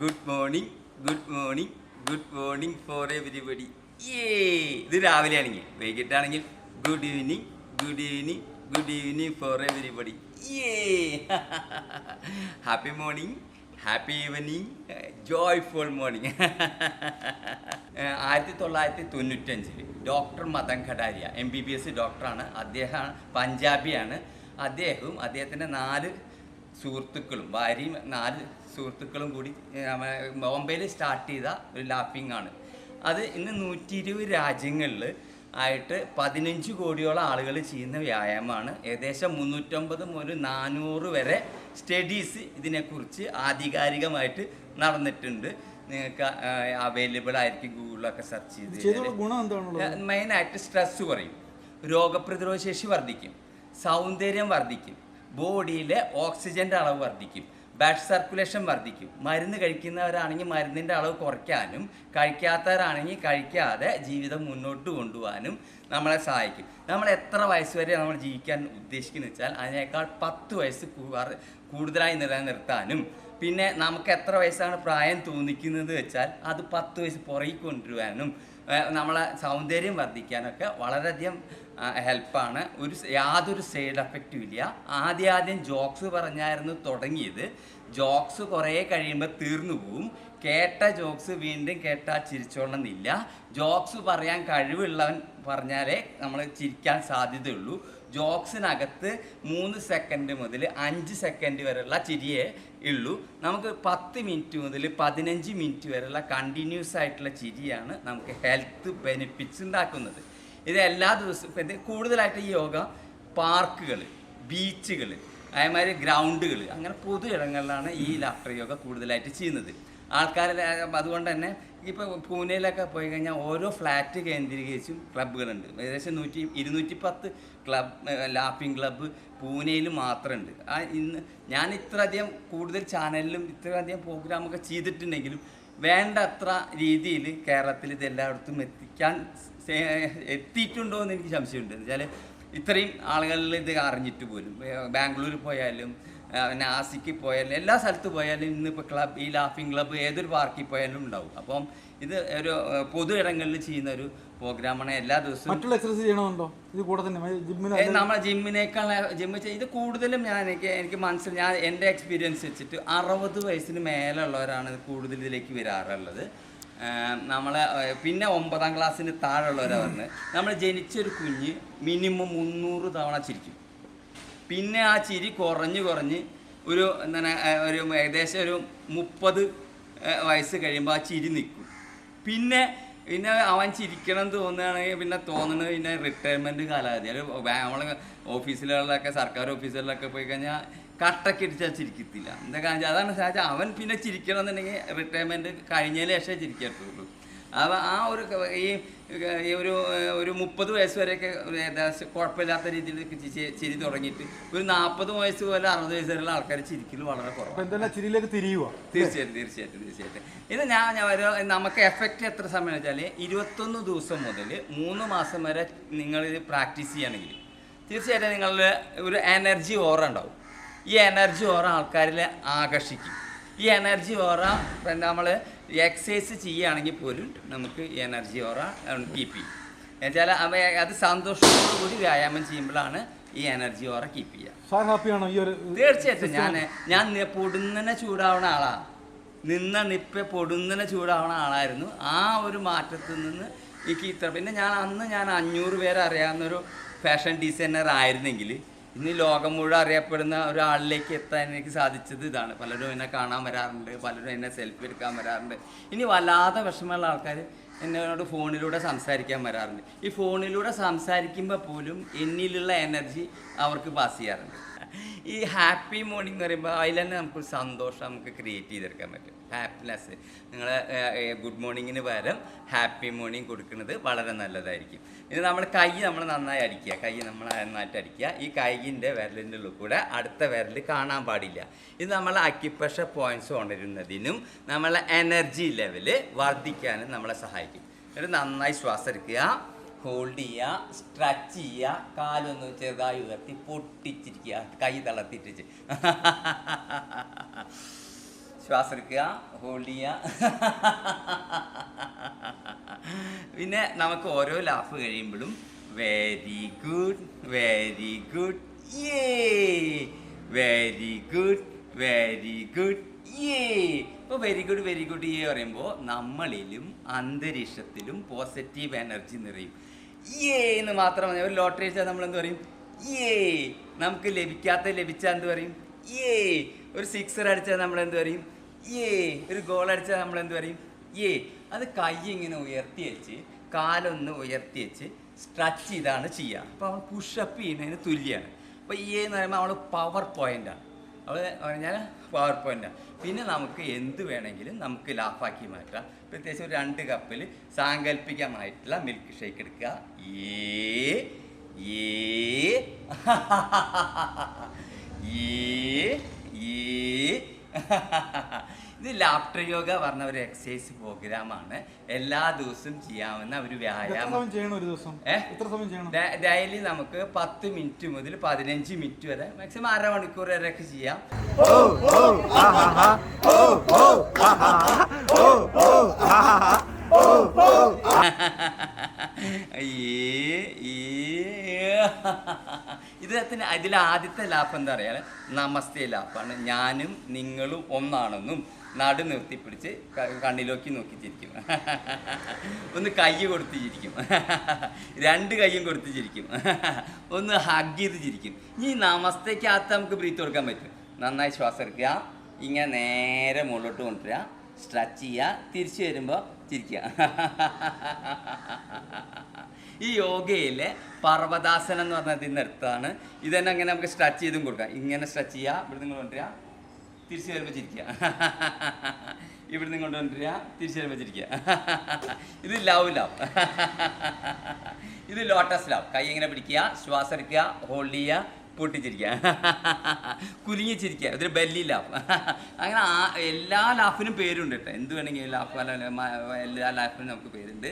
Good morning good morning good morning for everybody ഏ ഇത് രാവിലെ ആണെങ്കിൽ വൈകിട്ടാണെങ്കിൽ good evening good evening good evening for everybody happy morning happy evening joyful morning ആയിരത്തി തൊള്ളായിരത്തി തൊണ്ണൂറ്റഞ്ചിൽ doctor Madan Kataria M B B S ഡോക്ടറാണ് അദ്ദേഹം പഞ്ചാബിയാണ്. അദ്ദേഹവും അദ്ദേഹത്തിന്റെ നാല് സുഹൃത്തുക്കളും ഭാര്യയും നാല് സുഹൃത്തുക്കളും കൂടി ബോംബെയിൽ സ്റ്റാർട്ട് ചെയ്ത ഒരു ലാഫിംഗ് ആണ്. അത് ഇന്ന് നൂറ്റി ഇരുപത് രാജ്യങ്ങളിൽ ആയിട്ട് പതിനഞ്ച് കോടിയോളം ആളുകൾ ചെയ്യുന്ന വ്യായാമമാണ്. ഏകദേശം മുന്നൂറ്റമ്പത് മുതൽ നാനൂറ് വരെ സ്റ്റഡീസ് ഇതിനെക്കുറിച്ച് ആധികാരികമായിട്ട് നടന്നിട്ടുണ്ട്. നിങ്ങൾക്ക് അവൈലബിൾ ആയിരിക്കും ഗൂഗിളിലൊക്കെ സെർച്ച് ചെയ്ത് മെയിനായിട്ട് സ്ട്രെസ് കുറയും. രോഗപ്രതിരോധ ശേഷി വർദ്ധിക്കും. സൗന്ദര്യം വർദ്ധിക്കും. ബോഡിയിലെ ഓക്സിജന്റെ അളവ് വർദ്ധിക്കും. ബ്ലഡ് സർക്കുലേഷൻ വർദ്ധിക്കും. മരുന്ന് കഴിക്കുന്നവരാണെങ്കിൽ മരുന്നിന്റെ അളവ് കുറയ്ക്കാനും കഴിക്കാത്തവരാണെങ്കിൽ കഴിക്കാതെ ജീവിതം മുന്നോട്ട് കൊണ്ടുപോകാനും നമ്മളെ സഹായിക്കും. നമ്മൾ എത്ര വയസ്സ് വരെ നമ്മൾ ജീവിക്കാൻ ഉദ്ദേശിക്കുന്നത് വെച്ചാൽ അതിനേക്കാൾ പത്ത് വയസ്സ് കൂടുതലായി നിലനിർത്താനും. പിന്നെ നമുക്ക് എത്ര വയസ്സാണ് പ്രായം തോന്നിക്കുന്നത് വെച്ചാൽ അത് പത്ത് വയസ്സ് പുറകെ കൊണ്ടുവരാനും. നമ്മളെ സൗന്ദര്യം വർദ്ധിക്കാനൊക്കെ വളരെയധികം ഹെൽപ്പാണ് ഒരു യാതൊരു സൈഡ് എഫക്റ്റും ഇല്ല. ആദ്യം ആദ്യം ജോക്സ് പറഞ്ഞായിരുന്നു തുടങ്ങിയത്. ജോക്സ് കുറേ കഴിയുമ്പോൾ തീർന്നു പോവും. കേട്ട ജോക്സ് വീണ്ടും കേട്ടാൽ ചിരിച്ചോളണമെന്നില്ല. ജോക്സ് പറയാൻ കഴിവുള്ളവൻ പറഞ്ഞാലേ നമ്മൾ ചിരിക്കാൻ സാധ്യതയുള്ളൂ. ജോക്സിനകത്ത് മൂന്ന് സെക്കൻഡ് മുതൽ അഞ്ച് സെക്കൻഡ് വരെയുള്ള ചിരിയേ ഉള്ളൂ. നമുക്ക് പത്ത് മിനിറ്റ് മുതൽ പതിനഞ്ച് മിനിറ്റ് വരെയുള്ള കണ്ടിന്യൂസ് ആയിട്ടുള്ള ചിരിയാണ് നമുക്ക് ഹെൽത്ത് ബെനിഫിറ്റ്സ് ഉണ്ടാക്കുന്നത്. ഇത് എല്ലാ ദിവസവും കൂടുതലായിട്ട് ഈ യോഗ പാർക്കുകൾ ബീച്ചുകൾ അതേമാതിരി ഗ്രൗണ്ടുകൾ അങ്ങനെ പൊതു ഇടങ്ങളിലാണ് ഈ ലാഫ്റ്റർ യോഗ കൂടുതലായിട്ട് ചെയ്യുന്നത്. ആൾക്കാർ അതുകൊണ്ട് തന്നെ ഇപ്പോൾ പൂനെയിലൊക്കെ പോയി കഴിഞ്ഞാൽ ഓരോ ഫ്ലാറ്റ് കേന്ദ്രീകരിച്ചും ക്ലബ്ബുകളുണ്ട്. ഏകദേശം നൂറ്റി ഇരുന്നൂറ്റി പത്ത് ക്ലബ് ലാഫിംഗ് ക്ലബ്ബ് പൂനെയിൽ മാത്രമുണ്ട് ആ ഇന്ന് ഞാൻ ഇത്രയധികം കൂടുതൽ ചാനലിലും ഇത്രയധികം പ്രോഗ്രാമൊക്കെ ചെയ്തിട്ടുണ്ടെങ്കിലും വേണ്ടത്ര രീതിയിൽ കേരളത്തിൽ ഇത് എല്ലായിടത്തും എത്തിക്കാൻ എത്തിയിട്ടുണ്ടോ എന്ന് എനിക്ക് സംശയമുണ്ട്. എന്ന് വെച്ചാൽ ഇത്രയും ആളുകളിൽ ഇത് അറിഞ്ഞിട്ട് പോലും ബാംഗ്ലൂർ പോയാലും ആ, നാസിക്ക് പോയാലും എല്ലാ സ്ഥലത്ത് പോയാലും ഇന്നിപ്പോൾ ക്ലബ് ഈ ലാഫിംഗ് ക്ലബ്ബ് ഏതൊരു പാർക്കിൽ പോയാലും ഉണ്ടാവും. അപ്പം ഇത് ഒരു പൊതു ഇടങ്ങളിൽ ചെയ്യുന്ന ഒരു പ്രോഗ്രാമാണ് എല്ലാ ദിവസവും മറ്റുള്ള എക്സസൈസ് ചെയ്യണമെന്നുണ്ടോ ഇത് കൂടെ തന്നെ നമ്മളെ ജിമ്മിനേക്കാൾ ജിമ്മ് ഇത് കൂടുതലും ഞാൻ എനിക്ക് എനിക്ക് മനസ്സിൽ ഞാൻ എന്റെ എക്സ്പീരിയൻസ് വെച്ചിട്ട് അറുപത് വയസ്സിന് മേലുള്ളവരാണ് കൂടുതൽ ഇതിലേക്ക് വരാറുള്ളത്. നമ്മളെ പിന്നെ ഒമ്പതാം ക്ലാസ്സിന് താഴെയുള്ളവരാണ് നമ്മൾ ജനിച്ചൊരു കുഞ്ഞ് മിനിമം മുന്നൂറ് തവണ ചിരിക്കും. പിന്നെ ആ ചിരി കുറഞ്ഞ് കുറഞ്ഞ് ഒരു എന്താണ് ഒരു ഏകദേശം ഒരു മുപ്പത് വയസ്സ് കഴിയുമ്പോൾ ആ ചിരി നിൽക്കും. പിന്നെ പിന്നെ അവൻ ചിരിക്കണം തോന്നുകയാണെങ്കിൽ പിന്നെ തോന്നുന്നത് പിന്നെ റിട്ടയർമെന്റ് കാലാവധി. അത് നമ്മൾ ഓഫീസിലുള്ളതൊക്കെ സർക്കാർ ഓഫീസുകളിലൊക്കെ പോയി കഴിഞ്ഞാൽ കട്ടൊക്കെ ഇടിച്ചാൽ ചിരിക്കത്തില്ല. എന്താ കാരണം അതാണ് സാധിച്ചാൽ അവൻ പിന്നെ ചിരിക്കണം എന്നുണ്ടെങ്കിൽ റിട്ടയർമെന്റ് കഴിഞ്ഞതിന് ശേഷമേ ചിരിക്കത്തുള്ളൂ. അവ ആ ഒരു ഈ ഒരു ഒരു മുപ്പത് വയസ്സ് വരെയൊക്കെ ഏകദേശം കുഴപ്പമില്ലാത്ത രീതിയിൽ ചിരി തുടങ്ങിയിട്ട് ഒരു നാൽപ്പത് വയസ്സ് പോലെ അറുപത് വയസ്സ് വരെയുള്ള ആൾക്കാർ ചിരിക്കൽ വളരെ അപ്പൊ കുറവാണ് ചിരിയിലേക്ക് തിരിയുക തീർച്ചയായിട്ടും തീർച്ചയായിട്ടും തീർച്ചയായിട്ടും. ഇത് ഞാൻ ഞാൻ ഒരു നമുക്ക് എഫക്റ്റ് എത്ര സമയം വെച്ചാൽ ഇരുപത്തൊന്ന് ദിവസം മുതൽ മൂന്ന് മാസം വരെ നിങ്ങൾ ഇത് പ്രാക്ടീസ് ചെയ്യുകയാണെങ്കിൽ തീർച്ചയായിട്ടും നിങ്ങളുടെ ഒരു എനർജി ഓറ ഉണ്ടാവും. ഈ എനർജി ഓറ ആൾക്കാരിൽ ആകർഷിക്കും. ഈ എനർജി ഓറ നമ്മൾ എക്സസൈസ് ചെയ്യുകയാണെങ്കിൽ പോലും നമുക്ക് എനർജി ഓറ കീപ്പ് ചെയ്യും എന്നുവെച്ചാൽ അവ അത് സന്തോഷത്തോടുകൂടി വ്യായാമം ചെയ്യുമ്പോഴാണ് ഈ എനർജി ഓറ കീപ്പ് ചെയ്യുക. ഹാപ്പിയാണോ ഈ ഒരു തീർച്ചയായിട്ടും. ഞാൻ ഞാൻ പൊടുന്നനെ ചൂടാവണ ആളാണ് നിന്ന നിപ്പ പൊടുന്നനെ ചൂടാവണ ആളായിരുന്നു. ആ ഒരു മാറ്റത്തിൽ നിന്ന് എനിക്ക് ഇത്ര പിന്നെ ഞാൻ അന്ന് ഞാൻ അഞ്ഞൂറ് പേരെ അറിയാവുന്ന ഒരു ഫാഷൻ ഡിസൈനർ ആയിരുന്നെങ്കിൽ ഇന്ന് ലോകം മുഴുവൻ അറിയപ്പെടുന്ന ഒരാളിലേക്ക് എത്താൻ എനിക്ക് സാധിച്ചത് ഇതാണ്. പലരും എന്നെ കാണാൻ വരാറുണ്ട് പലരും എന്നെ സെൽഫി എടുക്കാൻ വരാറുണ്ട്. ഇനി വല്ലാതെ വിഷമമുള്ള ആൾക്കാർ എന്നോട് ഫോണിലൂടെ സംസാരിക്കാൻ വരാറുണ്ട്. ഈ ഫോണിലൂടെ സംസാരിക്കുമ്പോൾ പോലും എന്നിലുള്ള എനർജി അവർക്ക് പാസ് ചെയ്യാറുണ്ട്. ഈ ഹാപ്പി മോർണിംഗ് എന്ന് പറയുമ്പോൾ അതിൽ തന്നെ നമുക്ക് സന്തോഷം നമുക്ക് ക്രിയേറ്റ് ചെയ്തെടുക്കാൻ പറ്റും. ഹാപ്പിനെസ് നിങ്ങൾ ഗുഡ് മോർണിംഗിന് പകരം ഹാപ്പി മോർണിംഗ് കൊടുക്കുന്നത് വളരെ നല്ലതായിരിക്കും. ഇനി നമ്മൾ കൈ നമ്മൾ നന്നായി അടിക്കുക. കൈ നമ്മൾ നന്നായിട്ട് അടിക്കുക. ഈ കൈയിന്റെ വിരലിന്റെ ഉള്ളിൽ കൂടെ അടുത്ത വിരൽ കാണാൻ പാടില്ല. ഇത് നമ്മളെ അക്യുപ്രഷർ പോയിന്റ്സ് ഉണരുന്നതിനും നമ്മളെ എനർജി ലെവൽ വർദ്ധിക്കാനും നമ്മളെ സഹായിക്കും. എന്നിട്ട് നന്നായി ശ്വാസം എടുക്കുക. ഹോൾഡ് ചെയ്യുക സ്ട്രെച്ച് ചെയ്യുക കാലൊന്ന് ചെറുതായി ഉയർത്തി പൊട്ടിച്ചിരിക്കുക കൈ തളർത്തിട്ടിച്ച് ശ്വാസം എടുക്കുക ഹോൾഡ് ചെയ്യുക. പിന്നെ നമുക്ക് ഓരോ ലാഫ് കഴിയുമ്പോഴും വെരി ഗുഡ് വെരി ഗുഡ് ഏ വെരി ഗുഡ് വെരി ഗുഡ് ഏ ഇപ്പോൾ വെരി ഗുഡ് വെരി ഗുഡ് ഏ പറയുമ്പോൾ നമ്മളിലും അന്തരീക്ഷത്തിലും പോസിറ്റീവ് എനർജി നിറയും. ഏ എന്ന് മാത്രം മതി. ഒരു ലോട്ടറി അടിച്ചാൽ നമ്മൾ എന്ത് പറയും? ഏ നമുക്ക് ലഭിക്കാത്ത ലഭിച്ചാൽ എന്ത് പറയും? ഏ ഒരു സിക്സർ അടിച്ചാൽ നമ്മൾ എന്ത് പറയും? ഏ ഒരു ഗോൾ അടിച്ചാൽ നമ്മൾ എന്ത് പറയും? ഏ അത് കൈ ഇങ്ങനെ ഉയർത്തി വെച്ച് കാലൊന്ന് ഉയർത്തി വെച്ച് സ്ട്രെച്ച് ചെയ്താണ് ചെയ്യുക. അപ്പോൾ നമ്മൾ പുഷപ്പ് ചെയ്യുന്നതിന് തുല്യമാണ് അപ്പോൾ ഈ എന്ന് പറയുമ്പോൾ നമ്മൾ പവർ പോയിന്റാണ് അവൾ പറഞ്ഞാൽ പവർ പോയിന്റാണ് പിന്നെ നമുക്ക് എന്ത് വേണമെങ്കിലും നമുക്ക് ലാഫാക്കി മാറ്റാം. പ്രത്യേകിച്ച് ഒരു രണ്ട് കപ്പിൽ സാങ്കല്പികമായിട്ടുള്ള മിൽക്ക് ഷേക്ക് എടുക്കുക. ഏ ഏ ഏ ഏ ഇത് ലാപ്റ്റർ യോഗ പറഞ്ഞ ഒരു എക്സസൈസ് പ്രോഗ്രാമാണ് എല്ലാ ദിവസവും ചെയ്യാവുന്ന ഒരു വ്യായാമം. ചെയ്യണം ഒരു ദിവസം? എത്ര സമയം ചെയ്യണം? ഡെയിലി നമുക്ക് പത്ത് മിനിറ്റ് മുതൽ പതിനഞ്ച് മിനിറ്റ് വരെ മാക്സിമം അരമണിക്കൂർ വരെയൊക്കെ ചെയ്യാം. ഈ ഈ ഇതിനകത്തിന് അതിലെ ആദ്യത്തെ ലാപ്പ് എന്താ പറയുക നമസ്തേ ലാപ്പാണ് ഞാനും നിങ്ങളും ഒന്നാണെന്നും നടു നിർത്തി പിടിച്ച് ക- കണ്ണിലോക്കി നോക്കി ചിരിക്കും. ഒന്ന് കൈ കൊടുത്ത് ചിരിക്കും. രണ്ട് കൈയും കൊടുത്ത് ചിരിക്കും. ഒന്ന് ഹഗ് ചെയ്ത് ചിരിക്കും. ഈ നമസ്തേക്കകത്ത് നമുക്ക് ബ്രീത്ത് കൊടുക്കാൻ പറ്റും. നന്നായി ശ്വാസം എടുക്കുക. ഇങ്ങനെ നേരെ മുകളിലോട്ട് കൊണ്ടുവരിക. സ്ട്രെച്ച് ചെയ്യുക. തിരിച്ചു വരുമ്പോൾ ചിരിക്കുക. ഈ യോഗയിലെ പർവതാസനം എന്ന് പറഞ്ഞത് ഇന്ന് എടുത്താണ് ഇതന്നെ അങ്ങനെ നമുക്ക് സ്ട്രെച്ച് ചെയ്തും കൊടുക്കാം. ഇങ്ങനെ സ്ട്രെച്ച് ചെയ്യുക ഇവിടെ നിങ്ങൾ കൊണ്ടുവരിക. തിരിച്ചു വരുമ്പോൾ ചിരിക്കുക. ഇവിടെ നിന്ന് കൊണ്ടുവരിക. തിരിച്ചു വരുമ്പോൾ ചിരിക്കുക. ഇത് ലവ് ലവ് ഇത് ലോട്ടസ് ലവ് കൈ എങ്ങനെ പിടിക്കുക. ശ്വാസം എടുക്കുക. ഹോൾഡ് ചെയ്യുക. പൊട്ടിച്ചിരിക്കുക. കുലുങ്ങിച്ചിരിക്കുക ഇതൊരു ബെല്ലി ലാഫ് അങ്ങനെ ആ എല്ലാ ലാഫിനും പേരുണ്ട് കേട്ടോ. എന്ത് വേണമെങ്കിലും ലാഫ് എല്ലാ ലാഫിനും നമുക്ക് പേരുണ്ട്.